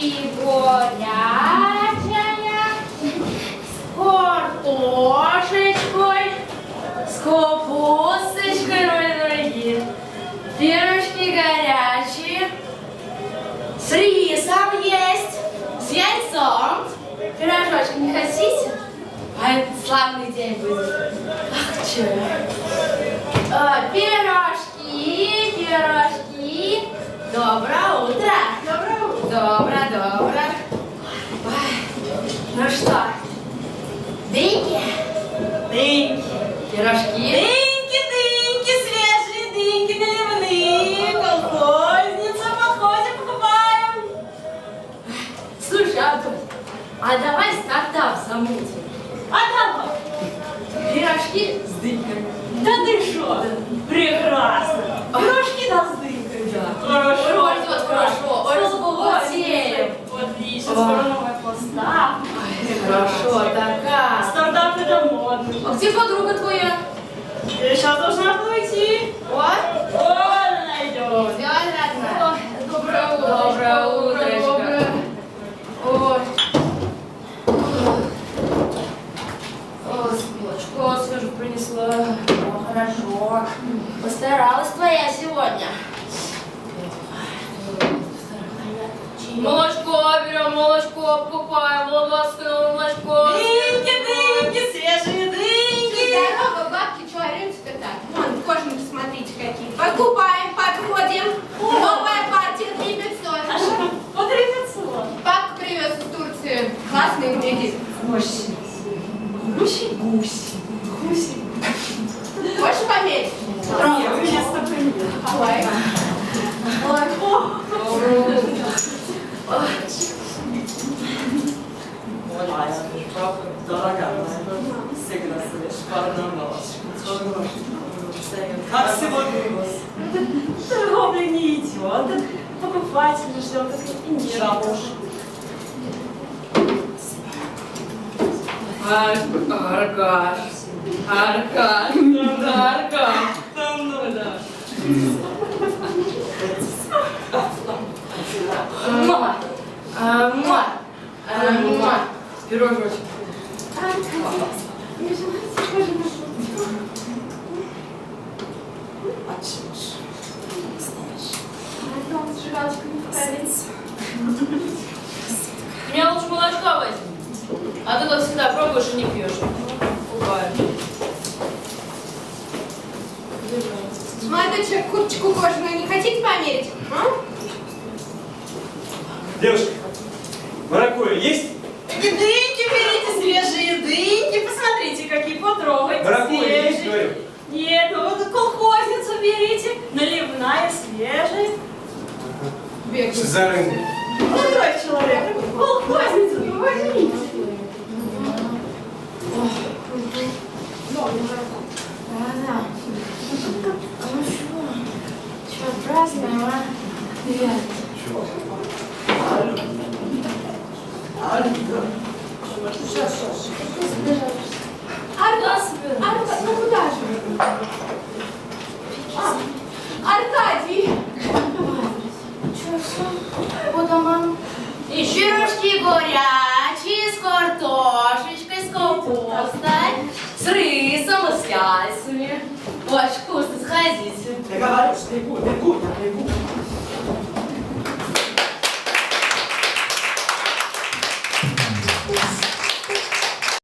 Горячая, с картошечкой, с капусточкой, мои дорогие. Пирожки горячие, с рисом есть, с яйцом. Пирожочки не хотите? А это славный день будет. Ах, чё. А, Пирожки, пирожки. Доброе утро. Доброе утро. Доброе, доброе. Ой, Ну что, дыньки, Дыньки, пирожки. дыньки, дыньки, свежие дыньки наливные, колхозница, в походе покупаем. Слушай, Антон, а давай стартап замутим. А давай, Пирожки с дыньками. да ты шо? Прекрасно. Пирожки да с дынькой. Да. Хорошо. Пойдет хорошо. Ой, разбогатеем. Отлично, О. скоро новая поставка. Хорошо, такая. Стартап это модно. А где подруга твоя? Я сейчас должна пойти. Ой, Вот она идет. Дядя родная. Доброе утро. Доброе утречко. Ой. О, молочко свежу принесла. О, хорошо. Постаралась твоя сегодня. Молочко берем, молочко покупаем, вологодское молочко. Дыньки, Гуси. Гуси, гуси. Гуси. Хочешь померить? Нет, у меня столько нет. Давай. Как сегодня у вас? Торговля не идет, покупателей ждем, так и нет. Аркаш. Аркаш. Да, Аркаш. Да ну да. Муа. А, Муа. А, Муа. Пирожочек. Меня лучше молочка возьми. А ты как всегда пробуешь и не пьешь. Бывает. Молодой человек, курточку кожаную не хотите померить? А? Девушка, маракуйя есть? Дыньки берите, свежие дыньки, посмотрите, какие потрогайте, Маракуйя есть, свежие. говорю? Нет, ну вот колхозницу берите, наливная, свежая. Что за рынок? Молодой человек, колхозницу ну возьмите. Да-да. Ну что? Что, празднуем, а? Привет. Арка, Арка, ну куда же? А, Аркадий. Что, все? По домам? И пирожки горячие, с картошечкой, и с яйцами.